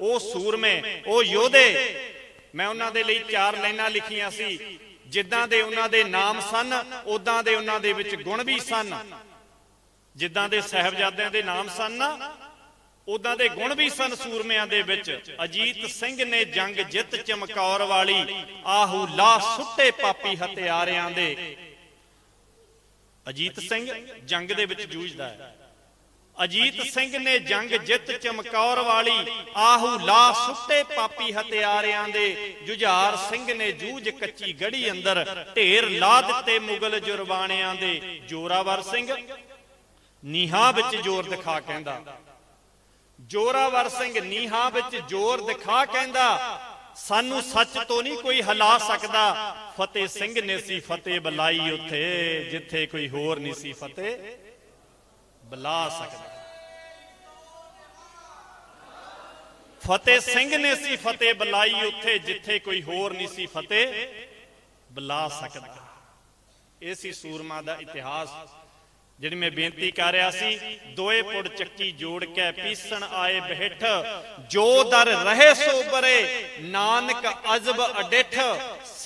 ਉਹ ਸੂਰਮੇ ਉਹ ਯੋਧੇ। ਮੈਂ ਉਹਨਾਂ ਦੇ ਲਈ ਚਾਰ ਲਾਈਨਾਂ ਲਿਖੀਆਂ ਸੀ। ਜਿੱਦਾਂ ਦੇ ਉਹਨਾਂ ਦੇ ਨਾਮ ਸਨ ਉਦਾਂ ਦੇ ਉਹਨਾਂ ਦੇ ਵਿੱਚ ਗੁਣ ਵੀ ਸਨ। ਜਿੱਦਾਂ ਦੇ ਸਹਿਬਜ਼ਾਦਿਆਂ ਦੇ ਨਾਮ ਸਨ ਨਾ ਉਦਾਂ ਦੇ ਗੁਣ ਵੀ ਸਨ ਸੂਰਮਿਆਂ ਦੇ ਵਿੱਚ। ਅਜੀਤ ਸਿੰਘ ਨੇ ਜੰਗ ਜਿੱਤ ਚਮਕੌਰ ਵਾਲੀ ਆਹੂ ਲਾ ਸੁੱਟੇ ਪਾਪੀ ਹਥਿਆਰਿਆਂ ਦੇ। ਅਜੀਤ ਸਿੰਘ ਜੰਗ ਦੇ ਵਿੱਚ ਜੂਝਦਾ ਹੈ। ਅਜੀਤ ਸਿੰਘ ਨੇ ਜੰਗ ਜਿੱਤ ਚਮਕੌਰ ਵਾਲੀ ਆਹੂ ਲਾ ਸੁੱਟੇ ਪਾਪੀ ਹਥਿਆਰਿਆਂ ਦੇ। ਜੁਝਾਰ ਸਿੰਘ ਨੇ ਜੂਝ ਕੱਚੀ ਗੜੀ ਅੰਦਰ ਢੇਰ ਲਾ ਦਿੱਤੇ ਮੁਗਲ ਜੁਰਬਾਨਿਆਂ ਦੇ। ਜੋਰਾਵਰ ਸਿੰਘ ਨੀਹਾਂ ਵਿੱਚ ਜ਼ੋਰ ਦਿਖਾ ਕਹਿੰਦਾ। ਜੋਰਾਵਰ ਸਿੰਘ ਨੀਹਾਂ ਵਿੱਚ ਜ਼ੋਰ ਦਿਖਾ ਕਹਿੰਦਾ। ਸਾਨੂੰ ਸੱਚ ਤੋਂ ਨਹੀਂ ਕੋਈ ਹਿਲਾ ਸਕਦਾ। ਫਤਿਹ ਸਿੰਘ ਨੇ ਸੀ ਫਤਿਹ ਬੁਲਾਈ ਉੱਥੇ ਜਿੱਥੇ ਕੋਈ ਹੋਰ ਨਹੀਂ ਸੀ ਫਤਿਹ। ਬੁਲਾ ਸਕਦਾ। ਫਤਿਹ ਸਿੰਘ ਨੇ ਸੀ ਫਤਿਹ ਬੁਲਾਈ ਉੱਥੇ, ਜਿੱਥੇ ਕੋਈ ਹੋਰ ਨਹੀਂ ਸੀ ਫਤਿਹ ਬੁਲਾ ਸਕਦਾ। ਇਹ ਸੀ ਸੂਰਮਾ ਦਾ ਇਤਿਹਾਸ, ਜਿਹੜੀ ਮੈਂ ਬੇਨਤੀ ਕਰ ਰਿਹਾ ਸੀ, ਦੋਏ ਪੁੜ ਚੱਕੀ ਜੋੜ ਕੇ ਪੀਸਣ ਆਏ ਬਹਿਠ, ਜੋ ਦਰ ਰਹੇ ਸੋ ਬਰੇ, ਨਾਨਕ ਅਜ਼ਬ ਅਡਿਠ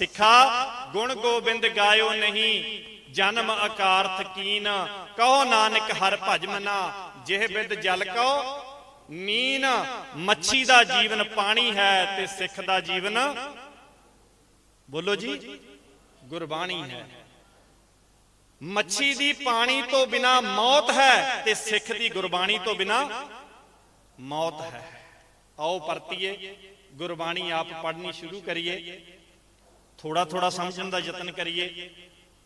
ਸਿੱਖਾ, ਗੁਣ ਗੋਬਿੰਦ ਗਾਇਓ ਨਹੀਂ, ਜਨਮ ਅਕਾਰਥ ਕੀਨ, ਕਹੋ ਨਾਨਕ ਹਰ ਭਜਮਨਾ ਜਿਹ ਬਿਦ ਜਲ ਕਉ ਮੀਨ, ਮੱਛੀ ਦਾ ਜੀਵਨ ਪਾਣੀ ਹੈ ਤੇ ਸਿੱਖ ਦਾ ਜੀਵਨ। ਬੋਲੋ ਜੀ, ਗੁਰਬਾਣੀ ਹੈ। ਮੱਛੀ ਦੀ ਪਾਣੀ ਤੋਂ ਬਿਨਾ ਮੌਤ ਹੈ ਤੇ ਸਿੱਖ ਦੀ ਗੁਰਬਾਣੀ ਤੋਂ ਬਿਨਾ ਮੌਤ ਹੈ। ਆਓ ਪਰਤੀਏ, ਗੁਰਬਾਣੀ ਆਪ ਪੜ੍ਹਨੀ ਸ਼ੁਰੂ ਕਰੀਏ। ਥੋੜਾ ਥੋੜਾ ਸਮਝਣ ਦਾ ਯਤਨ ਕਰੀਏ,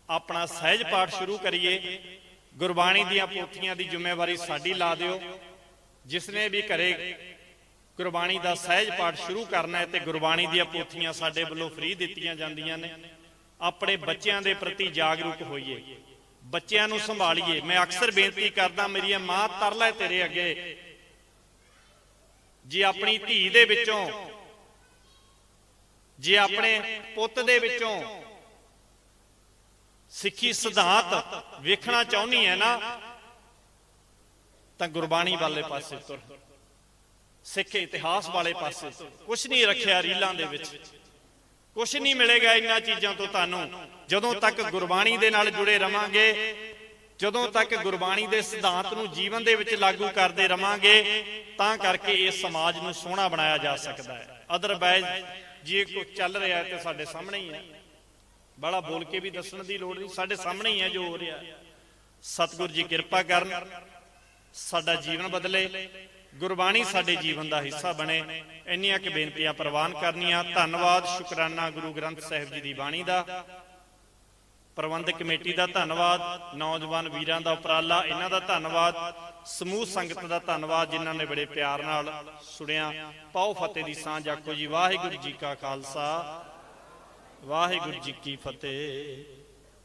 ਆਪਣਾ ਸਹਿਜ ਪਾਠ ਸ਼ੁਰੂ ਕਰੀਏ, ਗੁਰਬਾਣੀ ਦੀਆਂ ਪੋਥੀਆਂ ਦੀ ਜ਼ਿੰਮੇਵਾਰੀ ਸਾਡੀ ਲਾ ਦਿਓ। ਜਿਸਨੇ ਵੀ ਘਰੇ ਗੁਰਬਾਣੀ ਦਾ ਸਹਿਜ ਪਾਠ ਸ਼ੁਰੂ ਕਰਨਾ ਹੈ ਤੇ ਗੁਰਬਾਣੀ ਦੀਆਂ ਪੋਥੀਆਂ ਸਾਡੇ ਵੱਲੋਂ ਫ੍ਰੀ ਦਿੱਤੀਆਂ ਜਾਂਦੀਆਂ ਨੇ, ਆਪਣੇ ਬੱਚਿਆਂ ਦੇ ਪ੍ਰਤੀ ਜਾਗਰੂਕ ਹੋਈਏ, ਬੱਚਿਆਂ ਨੂੰ ਸੰਭਾਲੀਏ। ਮੈਂ ਅਕਸਰ ਬੇਨਤੀ ਕਰਦਾ ਮੇਰੀ ਮਾਂ ਤਰਲਾ ਤੇਰੇ ਅੱਗੇ। ਜੇ ਆਪਣੀ ਧੀ ਦੇ ਵਿੱਚੋਂ ਜੇ ਆਪਣੇ ਪੁੱਤ ਦੇ ਵਿੱਚੋਂ ਸਿੱਖੀ ਸਿਧਾਂਤ ਵੇਖਣਾ ਚਾਹੁੰਦੀ ਹੈ ਨਾ ਤਾਂ ਗੁਰਬਾਣੀ ਵਾਲੇ ਪਾਸੇ ਤੁਰ। ਸਿੱਖ ਇਤਿਹਾਸ ਵਾਲੇ ਪਾਸੇ ਕੁਝ ਨਹੀਂ ਰੱਖਿਆ ਰੀਲਾਂ ਦੇ ਵਿੱਚ। ਕੁਝ ਨਹੀਂ ਮਿਲੇਗਾ ਇਹਨਾਂ ਚੀਜ਼ਾਂ ਤੋਂ ਤੁਹਾਨੂੰ। ਜਦੋਂ ਤੱਕ ਗੁਰਬਾਣੀ ਦੇ ਨਾਲ ਜੁੜੇ ਰਵਾਂਗੇ ਜਦੋਂ ਤੱਕ ਗੁਰਬਾਣੀ ਦੇ ਸਿਧਾਂਤ ਨੂੰ ਜੀਵਨ ਦੇ ਵਿੱਚ ਲਾਗੂ ਕਰਦੇ ਰਵਾਂਗੇ ਤਾਂ ਕਰਕੇ ਇਸ ਸਮਾਜ ਨੂੰ ਸੋਹਣਾ ਬਣਾਇਆ ਜਾ ਸਕਦਾ ਹੈ। ਅਦਰਵਾਇਜ਼ ਜੇ ਕੁਝ ਚੱਲ ਰਿਹਾ ਹੈ ਤੇ ਸਾਡੇ ਸਾਹਮਣੇ ਹੀ ਹੈ ਬੜਾ ਬੋਲ ਕੇ ਵੀ ਦੱਸਣ ਦੀ ਲੋੜ ਨਹੀਂ। ਸਾਡੇ ਸਾਹਮਣੇ ਹੀ ਹੈ ਜੋ ਹੋ ਰਿਹਾ। ਸਤਿਗੁਰ ਜੀ ਕਿਰਪਾ ਕਰਨ। ਸਾਡਾ ਜੀਵਨ ਬਦਲੇ। ਗੁਰਬਾਣੀ ਸਾਡੇ ਜੀਵਨ ਦਾ ਹਿੱਸਾ ਬਣੇ। ਇੰਨੀਆਂ ਕਿ ਬੇਨਤੀਆਂ ਪ੍ਰਵਾਨ ਕਰਨੀਆਂ। ਧੰਨਵਾਦ। ਸ਼ੁਕਰਾਨਾ ਗੁਰੂ ਗ੍ਰੰਥ ਸਾਹਿਬ ਜੀ ਦੀ ਬਾਣੀ ਦਾ। ਪ੍ਰਬੰਧਕ ਕਮੇਟੀ ਦਾ ਧੰਨਵਾਦ, ਨੌਜਵਾਨ ਵੀਰਾਂ ਦਾ ਉਪਰਾਲਾ, ਇਹਨਾਂ ਦਾ ਧੰਨਵਾਦ, ਸਮੂਹ ਸੰਗਤ ਦਾ ਧੰਨਵਾਦ, ਜਿਨ੍ਹਾਂ ਨੇ ਬੜੇ ਪਿਆਰ ਨਾਲ ਸੁਣਿਆ। ਪਾਓ ਫਤਿਹ ਦੀ ਸਾਂਝ ਆਖੋ ਜੀ। ਵਾਹਿਗੁਰੂ ਜੀ ਕਾ ਖਾਲਸਾ, ਵਾਹਿਗੁਰੂ ਜੀ ਕੀ ਫਤਿਹ।